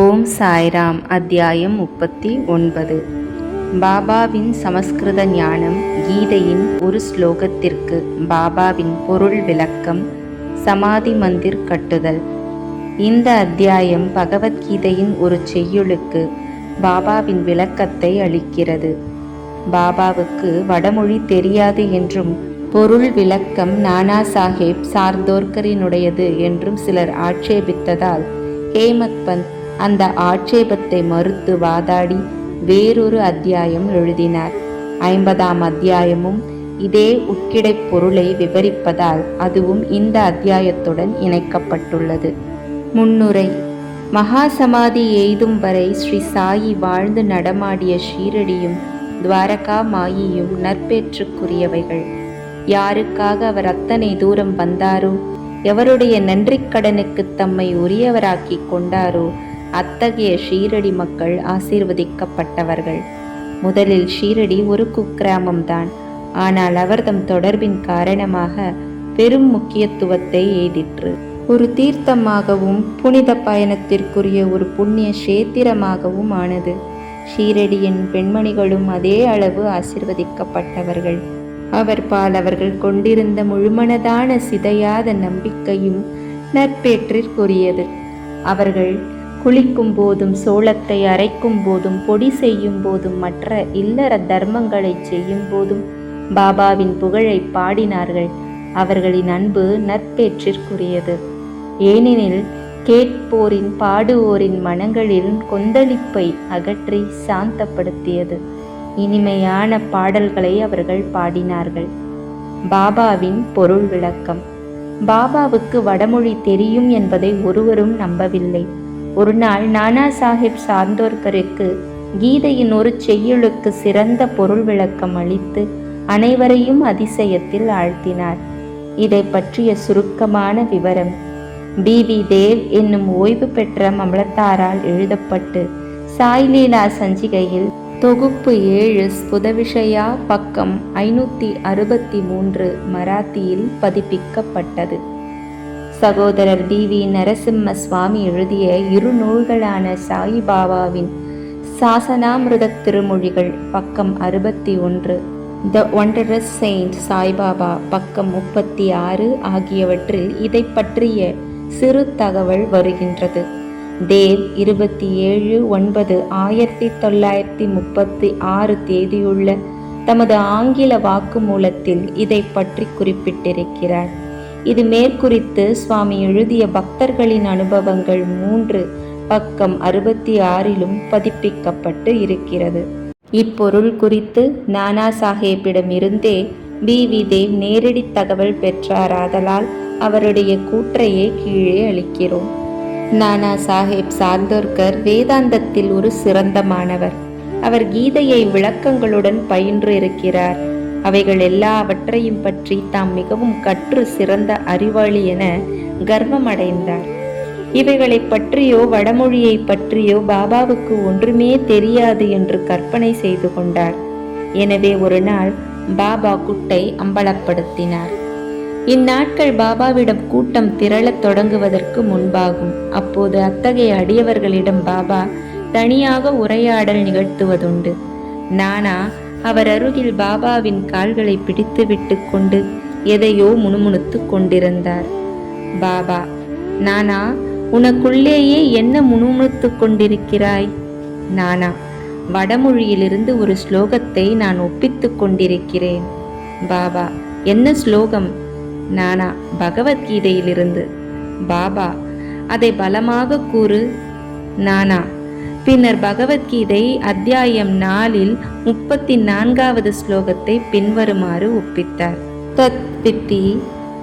ஓம் சாய்ராம் அத்தியாயம் முப்பத்தி ஒன்பது. பாபாவின் சமஸ்கிருத ஞானம் கீதையின் ஒரு ஸ்லோகத்திற்கு பாபாவின் பொருள் விளக்கம் சமாதி மந்திர் கட்டுதல். இந்த அத்தியாயம் பகவத்கீதையின் ஒரு செய்யுளுக்கு பாபாவின் விளக்கத்தை அளிக்கிறது. பாபாவுக்கு வடமொழி தெரியாது என்றும் பொருள் விளக்கம் நானா சாஹேப் சார்தோர்கரினுடையது என்றும் சிலர் ஆட்சேபித்ததால் ஹேமத் பந்த் அந்த ஆட்சேபத்தை மறுத்து வாதாடி வேறொரு அத்தியாயம் எழுதினார். ஐம்பதாம் அத்தியாயமும் இதே உட்கிடைப் பொருளை விவரிப்பதால் அதுவும் இந்த அத்தியாயத்துடன் இணைக்கப்பட்டுள்ளது. முன்னுரை மகா சமாதி எய்தும் வரை ஸ்ரீ சாயி வாழ்ந்து நடமாடிய ஷீரடியும் துவாரகா மாயியும் நற்பேற்றுக்குரியவைகள். யாருக்காக அவர் அத்தனை தூரம் வந்தாரோ எவருடைய நன்றிக்கடனுக்கு தம்மை உரியவராக்கிக் கொண்டாரோ அத்தகைய ஷீரடி மக்கள் ஆசீர்வதிக்கப்பட்டவர்கள். முதலில் ஷீரடி ஒரு குக்கிராமம்தான். ஆனால் அவர்தம் தொடர்பின் காரணமாக பெரும் முக்கியத்துவத்தை எய்திற்று. ஒரு தீர்த்தமாகவும் புனித பயணத்திற்குரிய ஒரு புண்ணிய கஷேத்திரமாகவும் ஆனது. ஷீரடியின் பெண்மணிகளும் அதே அளவு ஆசிர்வதிக்கப்பட்டவர்கள். அவர் பால் அவர்கள் கொண்டிருந்த முழுமனதான சிதையாத நம்பிக்கையும் நற்பேற்றிற்குரியது. அவர்கள் குளிக்கும் போதும் சோளத்தை அரைக்கும் போதும் பொடி செய்யும் போதும் மற்ற இல்லற தர்மங்களை செய்யும் போதும் பாபாவின் புகழை பாடினார்கள். அவர்களின் அன்பு நற்பேற்றிற்குரியது ஏனெனில் கேட்போரின் பாடுவோரின் மனங்களில் கொந்தளிப்பை அகற்றி சாந்தப்படுத்தியது. இனிமையான பாடல்களை அவர்கள் பாடினார்கள். பாபாவின் பொருள் விளக்கம். பாபாவுக்கு வடமொழி தெரியும் என்பதை ஒருவரும் நம்பவில்லை. ஒரு நாள் நானா சாஹிப் சாந்தோர்கருக்கு கீதையின் ஒரு செய்யுளுக்கு சிறந்த பொருள் விளக்கம் அளித்து அனைவரையும் அதிசயத்தில் ஆழ்த்தினார். இதை பற்றிய சுருக்கமான விவரம். பி. வி. தேவ் என்னும் ஓய்வு பெற்ற மமலத்தாரால் எழுதப்பட்டு சாய்லீலா சஞ்சிகையில் தொகுப்பு ஏழு ஸ்புதவிஷயா பக்கம் ஐநூற்றி அறுபத்தி மூன்று மராத்தியில் பதிப்பிக்கப்பட்டது. சகோதரர் டி வி. நரசிம்ம சுவாமி எழுதிய இரு நூல்களான சாயிபாபாவின் சாசனாமிருத திருமொழிகள் பக்கம் அறுபத்தி ஒன்று த ஒண்டரஸ் செயின்ட் சாய்பாபா பக்கம் முப்பத்தி ஆறு ஆகியவற்றில் இதை பற்றிய சிறு தகவல் வருகின்றது. தேவ் இருபத்தி ஏழு ஒன்பது ஆயிரத்தி தொள்ளாயிரத்தி முப்பத்தி ஆறு தேதியுள்ள தமது ஆங்கில வாக்குமூலத்தில் இதை பற்றி குறிப்பிட்டிருக்கிறார். இது மேற்குறித்து சுவாமி எழுதிய பக்தர்களின் அனுபவங்கள் மூன்று பக்கம் அறுபத்தி ஆறிலும் பதிப்பிக்கப்பட்டு இருக்கிறது. இப்பொருள் குறித்து நானா சாஹேப்பிடமிருந்தே பி வி தேவ் நேரடி தகவல் பெற்றாராதலால் அவருடைய கூற்றையே கீழே அளிக்கிறோம். நானா சாஹேப் சாந்தோர்கர் வேதாந்தத்தில் ஒரு சிறந்த மாணவர். அவர் கீதையை விளக்கங்களுடன் பயின்று இருக்கிறார். அவைகள் எல்லாவற்றையும் பற்றி தாம் மிகவும் கற்று சிறந்த அறிவாளி என கர்வம் அடைந்தார் இவைகளை பற்றியோ வடமொழியை பற்றியோ பாபாவுக்கு ஒன்றுமே தெரியாது என்று கற்பனை செய்து கொண்டார். எனவே ஒரு நாள் பாபா குட்டை அம்பலப்படுத்தினார். இந்நாட்கள் பாபாவிடம் கூட்டம் திரளத் தொடங்குவதற்கு முன்பாகும். அப்போது அத்தகைய அடியவர்களிடம் பாபா தனியாக உரையாடல் நிகழ்த்துவதுண்டு. நானா அவர் அருகில் பாபாவின் கால்களை பிடித்து விட்டு கொண்டு எதையோ முணுமுணுத்து கொண்டிருந்தார். பாபா நானா? உனக்குள்ளேயே என்ன முணுமுணுத்து கொண்டிருக்கிறாய்? நானா? வடமொழியிலிருந்து ஒரு ஸ்லோகத்தை நான் ஒப்பித்து கொண்டிருக்கிறேன். பாபா என்ன ஸ்லோகம்? நானா பகவத்கீதையிலிருந்து. பாபா அதை பலமாக கூறு. நானா பின்னர் பகவத்கீதை அத்தியாயம் நாலில் முப்பத்தி நான்காவது ஸ்லோகத்தை பின்வருமாறு ஒப்பித்தார் தத்பித்தி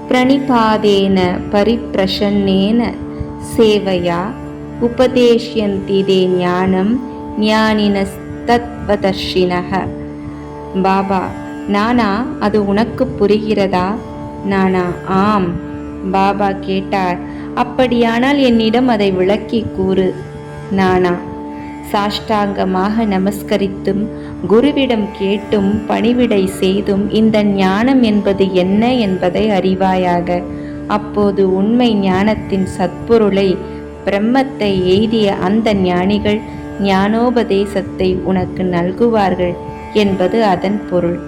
பிரணிபாதேன பரிப்பிரசன்னேன சேவையா உபதேஷ்யந்தி தே ஞானம் ஞானினஸ்தத்வதர்ஷினக பாபா நானா அது உனக்கு புரிகிறதா? நானா ஆம். பாபா கேட்டார் அப்படியானால் என்னிடம் அதை விளக்கி கூறு. நானா சாஷ்டாங்கமாக நமஸ்கரித்தும் குருவிடம் கேட்டும் பணிவிடை செய்தும் இந்த ஞானம் என்பது என்ன என்பதை அறிவாயாக. அப்போது உண்மை ஞானத்தின் சத்பொருளை பிரம்மத்தை எய்திய அந்த ஞானிகள் ஞானோபதேசத்தை உனக்கு நல்குவார்கள் என்பது அதன் பொருள்.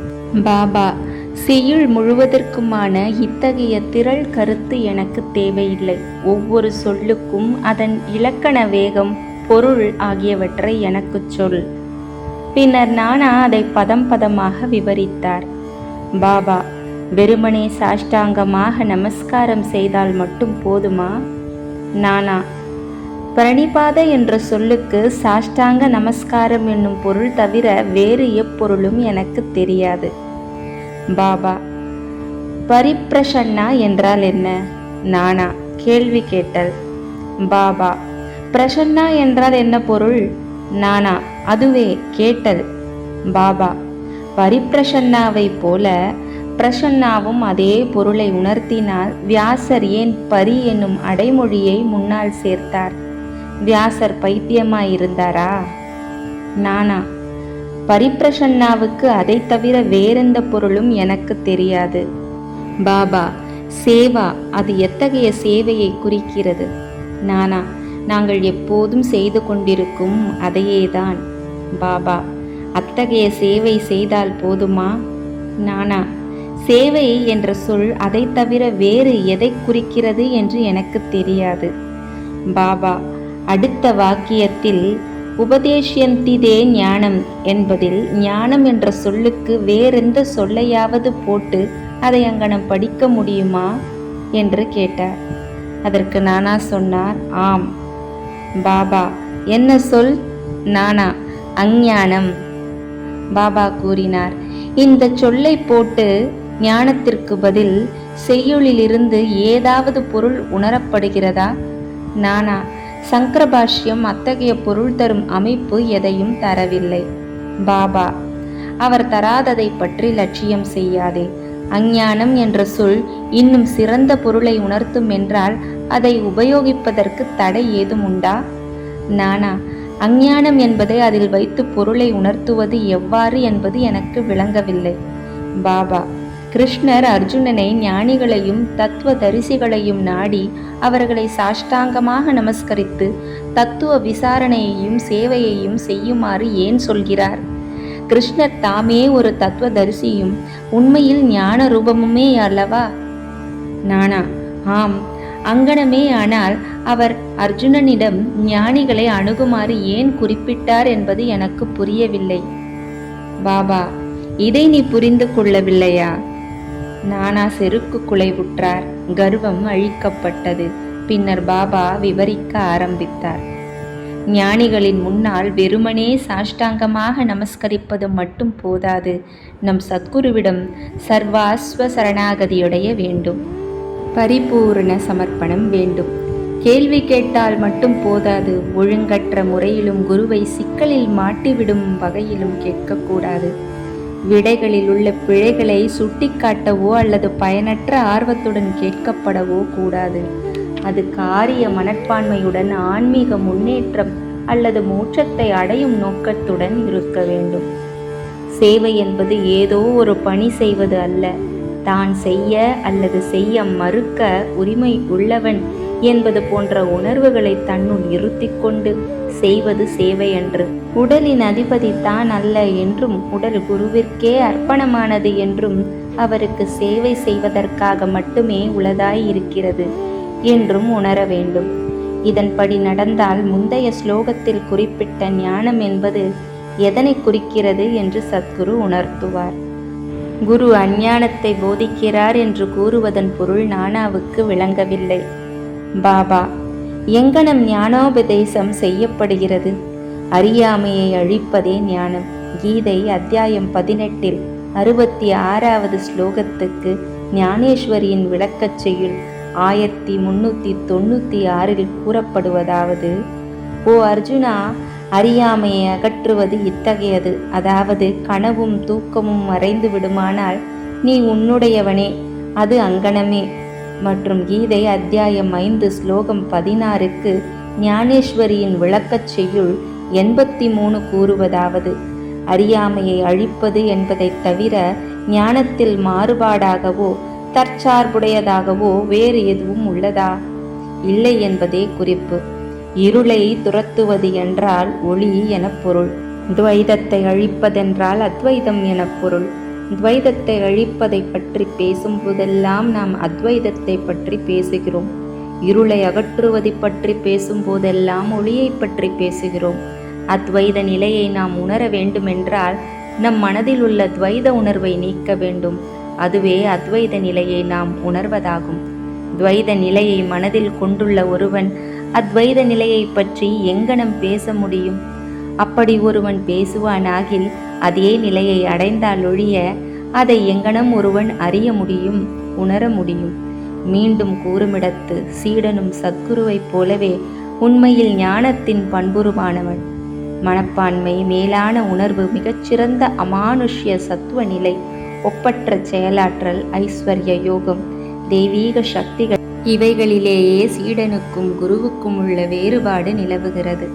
பாபா செய்யுள் முழுவதற்குமான இத்தகைய திரள் கருத்து எனக்கு தேவையில்லை. ஒவ்வொரு சொல்லுக்கும் அதன் இலக்கண வேகம் பொருள் ஆகியவற்றை எனக்குச் சொல். பின்னர் நானா அதை பதம் பதமாக விவரித்தார். பாபா வெறுமனே சாஷ்டாங்கமாக நமஸ்காரம் செய்தால் மட்டும் போதுமா? நானா பிரணிபாத என்ற சொல்லுக்கு சாஷ்டாங்க நமஸ்காரம் என்னும் பொருள் தவிர வேறு எப்பொருளும் எனக்கு தெரியாது. பாபா பரிப்ரஷன்னா என்றால் என்ன? நானா கேள்வி கேட்டல். பாபா பிரசன்னா என்றால் என்ன பொருள்? நானா? அதுவே கேட்டல் பாபா பரிப்பிரசன்னாவை போல பிரசன்னாவும் அதே பொருளை உணர்த்தினால் வியாசர் ஏன் பரி என்னும் அடைமொழியை முன்னால் சேர்த்தார்? வியாசர் பைத்தியமாயிருந்தாரா? நானா? பரிப்பிரசன்னாவுக்கு அதை தவிர வேறெந்த பொருளும் எனக்கு தெரியாது. பாபா சேவா அது எத்தகைய சேவையை குறிக்கிறது? நானா? நாங்கள் எப்போதும் செய்து கொண்டிருக்கும் அதையேதான். பாபா அத்தகைய சேவை செய்தால் போதுமா? நானா சேவை என்ற சொல் அதை தவிர வேறு எதை குறிக்கிறது என்று எனக்கு தெரியாது. பாபா அடுத்த வாக்கியத்தில் உபதேசியந்திதே ஞானம் என்பதில் ஞானம் என்ற சொல்லுக்கு வேறெந்த சொல்லையாவது போட்டு அதை அங்கனம் படிக்க முடியுமா? என்று கேட்டார். அதற்கு நானா சொன்னார் ஆம். பாபா என்ன சொல்? நானா? அஞ்ஞானம். பாபா கூறினார் இந்த சொல்லை போட்டு ஞானத்திற்கு பதில் செய்யுளிலிருந்து ஏதாவது பொருள் உணரப்படுகிறதா? நானா? சங்கரபாஷ்யம் அத்தகைய பொருள் தரும் அமைப்பு எதையும் தரவில்லை. பாபா அவர் தராததை பற்றி லட்சியம் செய்யாதே. அஞ்ஞானம் என்ற சொல் இன்னும் சிறந்த பொருளை உணர்த்தும் என்றால் அதை உபயோகிப்பதற்கு தடை ஏதும் உண்டா? நானா அஞ்ஞானம் என்பதை அதில் வைத்து பொருளை உணர்த்துவது எவ்வாறு என்பது எனக்கு விளங்கவில்லை. பாபா கிருஷ்ணர் அர்ஜுனனை ஞானிகளையும் தத்துவ தரிசிகளையும் நாடி அவர்களை சாஷ்டாங்கமாக நமஸ்கரித்து தத்துவ விசாரணையையும் சேவையையும் செய்யுமாறு ஏன் சொல்கிறார்? கிருஷ்ணர் தாமே ஒரு தத்துவ தரிசியும் உண்மையில் ஞான ரூபமுமே அல்லவா? நானா ஆம். அங்கனமே ஆனால் அவர் அர்ஜுனனிடம் ஞானிகளை அணுகுமாறு ஏன் குறிப்பிட்டார் என்பது எனக்கு புரியவில்லை. பாபா இதை நீ புரிந்து கொள்ளவில்லையா? நானா செருக்கு குலைவுற்றார். கர்வம் அழிக்கப்பட்டது. பின்னர் பாபா விவரிக்க ஆரம்பித்தார். ஞானிகளின் முன்னால் வெறுமனே சாஷ்டாங்கமாக நமஸ்கரிப்பது மட்டும் போதாது. நம் சத்குருவிடம் சர்வாஸ்வ சரணாகதியுடைய வேண்டும். பரிபூர்ண சமர்ப்பணம் வேண்டும். கேள்வி கேட்டால் மட்டும் போதாது. ஒழுங்கற்ற முறையிலும் குருவை சிக்கலில் மாட்டிவிடும் வகையிலும் கேட்கக்கூடாது. விடைகளில் உள்ள பிழைகளை சுட்டிக்காட்டவோ அல்லது பயனற்ற ஆர்வத்துடன் கேட்கப்படவோ கூடாது. அது காரிய மனப்பான்மையுடன் ஆன்மீக முன்னேற்றம் அல்லது மோட்சத்தை அடையும் நோக்கத்துடன் இருக்க வேண்டும். சேவை என்பது ஏதோ ஒரு பணி செய்வது அல்ல. தான் செய்ய அல்லது செய்ய மறுக்க உரிமை உள்ளவன் என்பது போன்ற உணர்வுகளை தன்னுள் இருத்தி கொண்டு செய்வது சேவை என்று உடலின் அதிபதி தான் அல்ல என்றும் உடல் குருவிற்கே அர்ப்பணமானது என்றும் அவருக்கு சேவை செய்வதற்காக மட்டுமே உளதாய் இருக்கிறது. என்றும் உணர வேண்டும். இதன்படி நடந்தால் முந்தைய ஸ்லோகத்தில் குறிப்பிட்ட ஞானம் என்பது எதனை குறிக்கிறது என்று சத்குரு உணர்த்துவார். குரு அஞ்ஞானத்தை போதிக்கிறார் என்று கூறுவதன் பொருள் நானாவுக்கு விளங்கவில்லை. பாபா எங்கனம் ஞானோபதேசம் செய்யப்படுகிறது? அறியாமையை அழிப்பதே ஞானம். கீதை அத்தியாயம் பதினெட்டில் அறுபத்தி ஆறாவது ஸ்லோகத்துக்கு ஞானேஸ்வரியின் விளக்கச் செய்யுள். ஆயிரத்தி முன்னூற்றி தொண்ணூற்றி ஆறில் கூறப்படுவதாவது ஓ அர்ஜுனா அறியாமையை அகற்றுவது இத்தகையது. அதாவது கனவும் தூக்கமும் மறைந்து விடுமானால் நீ உன்னுடையவனே அது அங்கனமே மற்றும் கீதை அத்தியாயம் ஐந்து ஸ்லோகம் பதினாறுக்கு ஞானேஸ்வரியின் விளக்கச் செய்யுள் எண்பத்தி மூணு கூறுவதாவது அறியாமையை அழிப்பது என்பதைத் தவிர ஞானத்தில் மாறுபாடாகவோ தற்சார்புடையதாகவோ வேறு எதுவும் உள்ளதா? இல்லை என்பதே குறிப்பு. இருளை துரத்துவது என்றால் ஒளி என பொருள். துவைதத்தை அழிப்பதென்றால் அத்வைதம் என பொருள். துவைதத்தை அழிப்பதை பற்றி பேசும்போதெல்லாம் நாம் அத்வைதத்தை பற்றி பேசுகிறோம். இருளை அகற்றுவதை பற்றி பேசும்போதெல்லாம் ஒளியை பற்றி பேசுகிறோம். அத்வைத நிலையை நாம் உணர வேண்டுமென்றால் நம் மனதில் உள்ள துவைத உணர்வை நீக்க வேண்டும். அதுவே அத்வைத நிலையை நாம் உணர்வதாகும். துவைத நிலையை மனதில் கொண்டுள்ள ஒருவன் அத்வைத நிலையை பற்றி எங்கனம் பேச முடியும்? அப்படி ஒருவன் பேசுவானாகில் அதே நிலையை அடைந்தால் ஒழிய அதை எங்கனம் ஒருவன் அறிய முடியும் உணர முடியும். மீண்டும் கூறுமிடத்து சீடனும் சத்குருவைப் போலவே உண்மையில் ஞானத்தின் பண்புருவானவன். மனப்பான்மை மேலான உணர்வு மிகச்சிறந்த அமானுஷ்ய சத்துவ நிலை. ஒப்பற்ற செயலாற்றல் ஐஸ்வர்ய யோகம் தெய்வீக சக்திகள். இவைகளிலேயே சீடனுக்கும் குருவுக்கும் உள்ள வேறுபாடு நிலவுகிறது.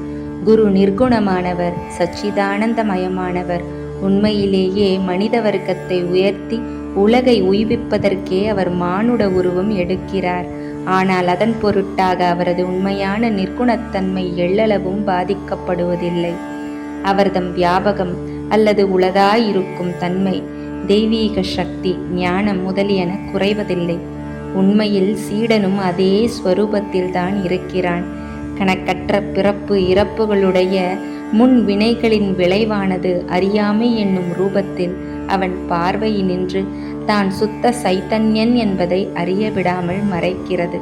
குரு நிர்குணமானவர் சச்சிதானந்தமயமானவர். உண்மையிலேயே மனித வர்க்கத்தை உயர்த்தி உலகை உய்விப்பதற்கே அவர் மானுட உருவம் எடுக்கிறார். ஆனால் அதன் பொருட்டாக அவரது உண்மையான நிர்குணத்தன்மை எள்ளளவும் பாதிக்கப்படுவதில்லை. அவர்தம் வியாபகம் அல்லது உளதாயிருக்கும் தன்மை தெய்வீக சக்தி ஞானம் முதலியன குறைவதில்லை. உண்மையில் சீடனும் அதே ஸ்வரூபத்தில்தான் இருக்கிறான். கணக்கற்ற பிறப்பு இறப்புகளுடைய முன் வினைகளின் விளைவானது அறியாமை என்னும் ரூபத்தில் அவன் பார்வையினின்று தான் சுத்த சைத்தன்யன் என்பதை அறிய விடாமல் மறைக்கிறது.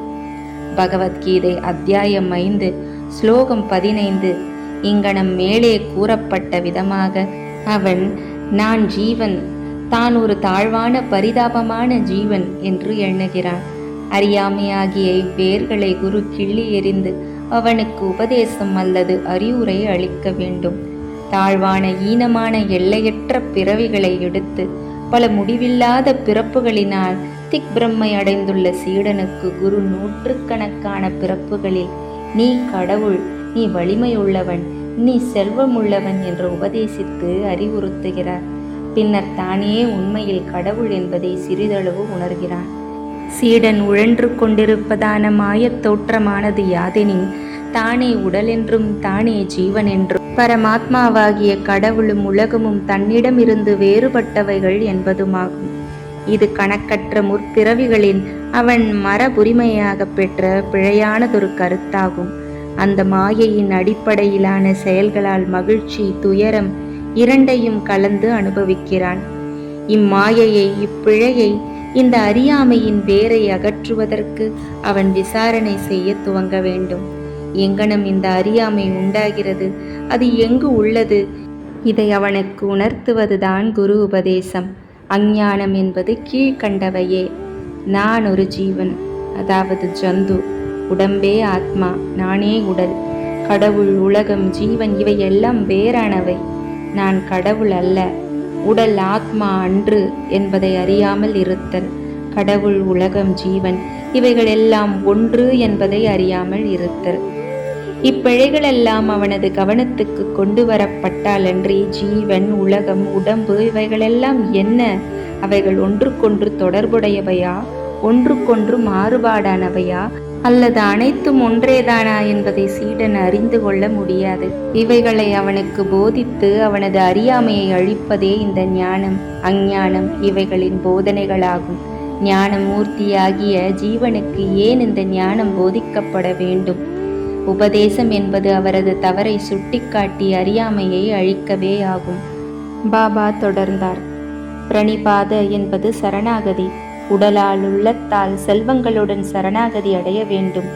பகவத்கீதை அத்தியாயம் ஐந்து ஸ்லோகம் பதினைந்து இங்கனம் மேலே கூறப்பட்ட விதமாக அவன் நான் ஜீவன் தான் ஒரு தாழ்வான பரிதாபமான ஜீவன் என்று எண்ணுகிறான். அறியாமையாகிய இவ்வேர்களை குரு கிள்ளி எறிந்து அவனுக்கு உபதேசம் அல்லது அறிவுரை அளிக்க வேண்டும். தாழ்வான ஈனமான எல்லையற்ற பிறவிகளை எடுத்து பல முடிவில்லாத பிறப்புகளினால் திக் பிரம்மை அடைந்துள்ள சீடனுக்கு குரு நூற்றுக்கணக்கான பிறப்புகளில் நீ கடவுள் நீ வலிமையுள்ளவன் நீ செல்வமுள்ளவன் என்று உபதேசித்து அறிவுறுத்துகிறார். பின்னர் தானே உண்மையில் கடவுள் என்பதை சிறிதளவு உணர்கிறான். சீடன் உழன்று கொண்டிருப்பதான மாயத் தோற்றமானது யாதெனின் தானே உடல் என்றும் தானே ஜீவன் என்றும் பரமாத்மாவாகிய கடவுளும் உலகமும் தன்னிடமிருந்து வேறுபட்டவைகள் என்பதுமாகும். இது கணக்கற்ற முற்பிறவிகளின் அவன் மரபுரிமையாக பெற்ற பிழையானதொரு கருத்தாகும். அந்த மாயையின் அடிப்படையிலான செயல்களால் மகிழ்ச்சி துயரம் இரண்டையும் கலந்து அனுபவிக்கிறான். இம்மாயையை இப்பிழையை இந்த அறியாமையின் வேரை அகற்றுவதற்கு அவன் விசாரணை செய்ய துவங்க வேண்டும். எங்கனம் இந்த அறியாமை உண்டாகிறது? அது எங்கு உள்ளது? இதை அவனுக்கு உணர்த்துவதுதான் குரு உபதேசம். அஞ்ஞானம் என்பது கீழ்கண்டவையே. நான் ஒரு ஜீவன் அதாவது ஜந்து. உடம்பே ஆத்மா நானே உடல். கடவுள் உலகம் ஜீவன் இவை எல்லாம் வேறானவை. நான் கடவுள் அல்ல உடல் ஆத்மா அன்று என்பதை அறியாமல் இருத்தல். கடவுள் உலகம் ஜீவன் இவைகள் எல்லாம் ஒன்று என்பதை அறியாமல் இருத்தல். இப்பிழைகளெல்லாம் அவனது கவனத்துக்கு கொண்டு வரப்பட்டாலன்றி ஜீவன் உலகம் உடம்பு இவைகளெல்லாம் என்ன? அவைகள் ஒன்றுக்கொன்று தொடர்புடையவையா? ஒன்றுக்கொன்று மாறுபாடானவையா? அல்லது அனைத்தும் ஒன்றேதானா என்பதை சீடன் அறிந்து கொள்ள முடியாது. இவைகளை அவனுக்கு போதித்து அவனது அறியாமையை அழிப்பதே இந்த ஞானம் அஞ்ஞானம் இவைகளின் போதனைகளாகும். ஞானமூர்த்தியாகிய ஜீவனுக்கு ஏன் இந்த ஞானம் போதிக்கப்பட வேண்டும்? உபதேசம் என்பது அவரது தவறை சுட்டிக்காட்டி அறியாமையை அழிக்கவே ஆகும். பாபா தொடர்ந்தார். பிரணிபாத என்பது சரணாகதி. உடலால் உள்ளத்தால் செல்வங்களுடன் சரணாகதி அடைய வேண்டும்.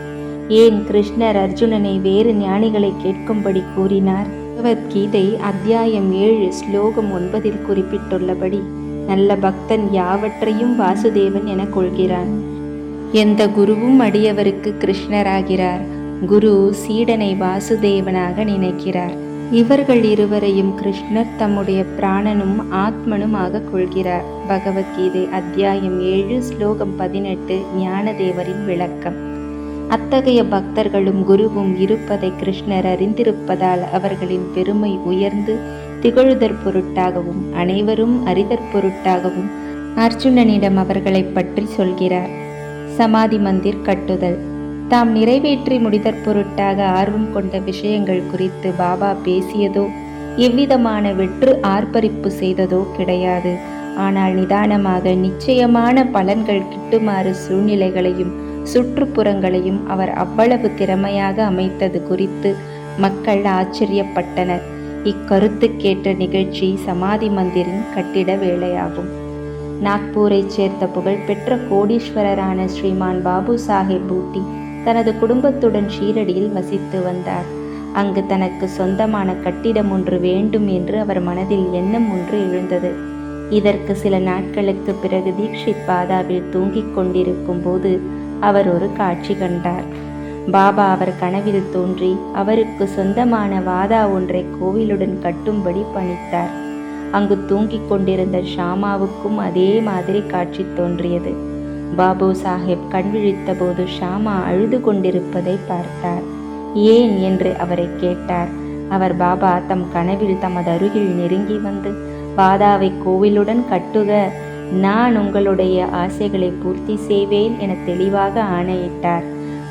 ஏன் கிருஷ்ணர் அர்ஜுனனை வேறு ஞானிகளை கேட்கும்படி கூறினார்? பகவத்கீதை அத்தியாயம் ஏழு ஸ்லோகம் ஒன்பதில் குறிப்பிட்டுள்ளபடி நல்ல பக்தன் யாவற்றையும் வாசுதேவன் என கொள்கிறான். எந்த குருவும் அடியவருக்கு கிருஷ்ணராகிறார். குரு சீடனை வாசுதேவனாக நினைக்கிறார். இவர்கள் இருவரையும் கிருஷ்ணர் தம்முடைய பிராணனும் ஆத்மனுமாக கொள்கிறார். பகவத்கீதை அத்தியாயம் ஏழு ஸ்லோகம் பதினெட்டு ஞானதேவரின் விளக்கம். அத்தகைய பக்தர்களும் குருவும் இருப்பதை கிருஷ்ணர் அறிந்திருப்பதால் அவர்களின் பெருமை உயர்ந்து திகழுதற் பொருட்டாகவும் அனைவரும் அறிதற் பொருட்டாகவும் அர்ஜுனனிடம் அவர்களைப் பற்றி சொல்கிறார். சமாதி மந்திர் கட்டுதல். தாம் நிறைவேற்றி முடிதற் பொருட்டாக ஆர்வம் கொண்ட விஷயங்கள் குறித்து பாபா பேசியதோ எவ்விதமான வெற்று ஆர்ப்பரிப்பு செய்ததோ கிடையாது. ஆனால் நிதானமாக நிச்சயமான பலன்கள் கிட்டுமாறு சூழ்நிலைகளையும் சுற்றுப்புறங்களையும் அவர் அவ்வளவு திறமையாக அமைத்தது குறித்து மக்கள் ஆச்சரியப்பட்டனர். இக்கருத்துக்கேற்ற நிகழ்ச்சி சமாதி மந்திரின் கட்டிட வேலையாகும். நாக்பூரைச் சேர்ந்த புகழ்பெற்ற கோடீஸ்வரரான ஸ்ரீமான் பாபு சாஹேப் பூட்டி தனது குடும்பத்துடன் ஷீரடியில் வசித்து வந்தார். அங்கு தனக்கு சொந்தமான கட்டிடம் ஒன்று வேண்டும் என்று அவர் மனதில் எண்ணம் ஒன்று எழுந்தது. இதற்கு சில நாட்களுக்கு பிறகு தீக்ஷித் பாதாவில் தூங்கிக் கொண்டிருக்கும் போது அவர் ஒரு காட்சி கண்டார். பாபா அவர் கனவில் தோன்றி அவருக்கு சொந்தமான வாதா ஒன்றை கோவிலுடன் கட்டும்படி பணித்தார். அங்கு தூங்கிக் கொண்டிருந்த ஷாமாவுக்கும் அதே மாதிரி காட்சி தோன்றியது. பாபு சாஹிப் கண் விழித்தபோது ஷாமா அழுது கொண்டிருப்பதை பார்த்தார். ஏன்? என்று அவரை கேட்டார். அவர் பாபா தம் கனவில் தமது அருகில் நெருங்கி வந்து பாதாவை கோவிலுடன் கட்டுக. நான் உங்களுடைய ஆசைகளை பூர்த்தி செய்வேன் என தெளிவாக ஆணையிட்டார்.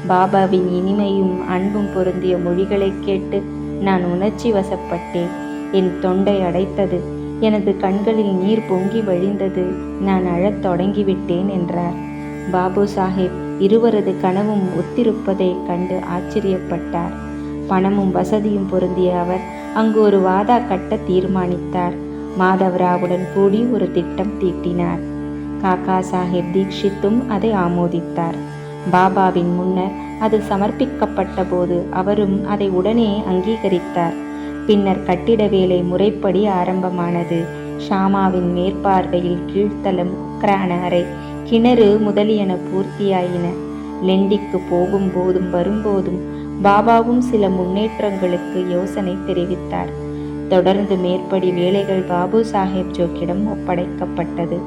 பாபாவின் இனிமையும் அன்பும் பொருந்திய மொழிகளைக் கேட்டு நான் உணர்ச்சி வசப்பட்டேன். என் தொண்டை அடைத்தது. எனது கண்களில் நீர் பொங்கி வழிந்தது. நான் அழத் தொடங்கிவிட்டேன் என்றார். பாபு சாஹிப் இருவரது கனவும் ஒத்திருப்பதைக் கண்டு ஆச்சரியப்பட்டார். பணமும் வசதியும் பொருந்திய அவர் அங்கு ஒரு வாதா கட்ட தீர்மானித்தார். மாதவராவுடன் கூடி ஒரு திட்டம் தீட்டினார். காக்கா சாஹிப் தீக்ஷித்தும் அதை ஆமோதித்தார். பாபாவின் முன்னர் அது சமர்ப்பிக்கப்பட்ட போது அவரும் அதை உடனே அங்கீகரித்தார். பின்னர் கட்டிட வேலை முறைப்படி ஆரம்பமானது. ஷாமாவின் மேற்பார்வையில் கீழ்த்தளம் உக்ரான அறை கிணறு முதலியன பூர்த்தியாயின. லெண்டிக்கு போகும்போதும் வரும்போதும் பாபாவும் சில முன்னேற்றங்களுக்கு யோசனை தெரிவித்தார். தொடர்ந்து மேற்படி வேலைகள் பாபு சாஹேப் ஜோக்கிடம் ஒப்படைக்கப்பட்டது.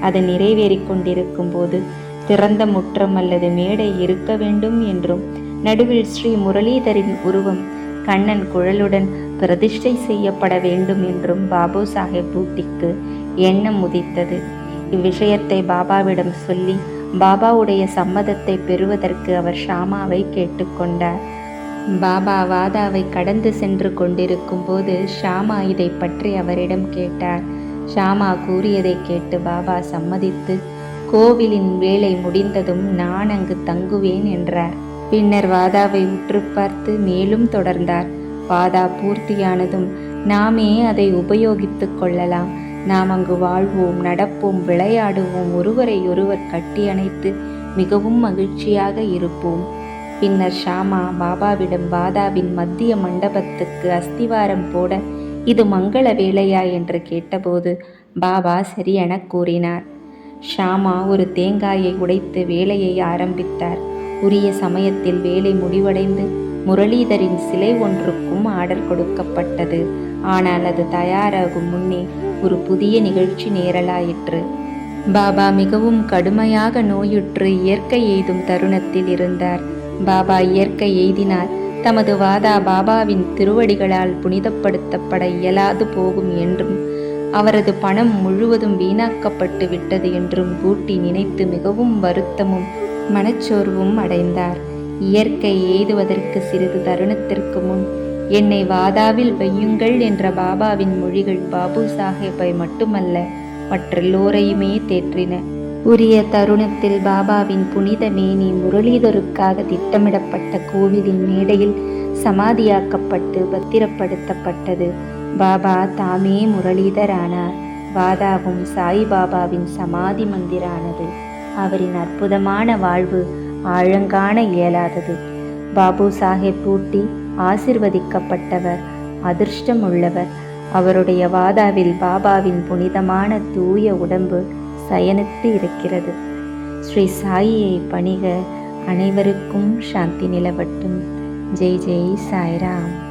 அது நிறைவேறிக் கொண்டிருக்கும் போது திறந்த முற்றம் அல்லது மேடை இருக்க வேண்டும் என்றும் நடுவில் ஸ்ரீ முரளிதரின் உருவம் கண்ணன் குழலுடன் பிரதிஷ்டை செய்யப்பட வேண்டும் என்றும் பாபு சாஹேப் பூட்டிக்கு எண்ணம் உதித்தது. இவ்விஷயத்தை பாபாவிடம் சொல்லி பாபாவுடைய சம்மதத்தை பெறுவதற்கு அவர் ஷாமாவை கேட்டுக்கொண்டார் பாபா வாதாவை கடந்து சென்று கொண்டிருக்கும் போது ஷாமா இதை பற்றி அவரிடம் கேட்டார். ஷாமா கூறியதை கேட்டு பாபா சம்மதித்து கோவிலின் வேலை முடிந்ததும் நான் அங்கு தங்குவேன் என்றார். பின்னர் வாதாவை உற்று பார்த்து மேலும் தொடர்ந்தார். வாதா பூர்த்தியானதும் நாமே அதை உபயோகித்துக் கொள்ளலாம். நாம் அங்கு வாழ்வோம் நடப்போம் விளையாடுவோம் ஒருவரை ஒருவர் கட்டி அணைத்து மிகவும் மகிழ்ச்சியாக இருப்போம். பின்னர் ஷாமா பாபாவிடம் பாதாவின் மத்திய மண்டபத்துக்கு அஸ்திவாரம் போட இது மங்கள வேலையா என்று கேட்டபோது பாபா சரியென கூறினார். ஷாமா ஒரு தேங்காயை உடைத்து வேலையை ஆரம்பித்தார். உரிய சமயத்தில் வேலை முடிவடைந்து முரளிதரின் சிலை ஒன்றுக்கும் ஆர்டர் கொடுக்கப்பட்டது. ஆனால் அது தயாராகும் முன்னே ஒரு புதிய நிகழ்ச்சி நேரலாயிற்று. பாபா மிகவும் கடுமையாக நோயுற்று இயற்கை எய்தும் தருணத்தில் இருந்தார். பாபா இயற்கை எய்தினால் தமது வாதா பாபாவின் திருவடிகளால் புனிதப்படுத்தப்பட இயலாது போகும் என்றும் அவரது பணம் முழுவதும் வீணாக்கப்பட்டு விட்டது என்றும் பூட்டி நினைத்து மிகவும் வருத்தமும் மனச்சோர்வும் அடைந்தார். இயற்கை எய்துவதற்கு சிறிது தருணத்திற்கு முன் என்னை வாதாவில் வையுங்கள் என்ற பாபாவின் மொழிகள் பாபு சாஹேப்பை மட்டுமல்ல மற்றெல்லோரையுமே தேற்றின. உரிய தருணத்தில் பாபாவின் புனித மேனி முரளிதருக்காக திட்டமிடப்பட்ட கோவிலின் மேடையில் சமாதியாக்கப்பட்டு பத்திரப்படுத்தப்பட்டது. பாபா தாமே முரளிதரானார். வாதாவும் சாய்பாபாவின் சமாதி மந்திரானது. அவரின் அற்புதமான வாழ்வு ஆழங்காண இயலாதது. பாபு சாஹேப் பூட்டி ஆசிர்வதிக்கப்பட்டவர் அதிர்ஷ்டம் உள்ளவர் அவருடைய வாதாவில் பாபாவின் புனிதமான தூய உடம்பு சயனித்து இருக்கிறது. ஸ்ரீ சாயியை பணிக அனைவருக்கும் சாந்தி நிலவட்டும். ஜெய் ஜெய் சாய்ராம்.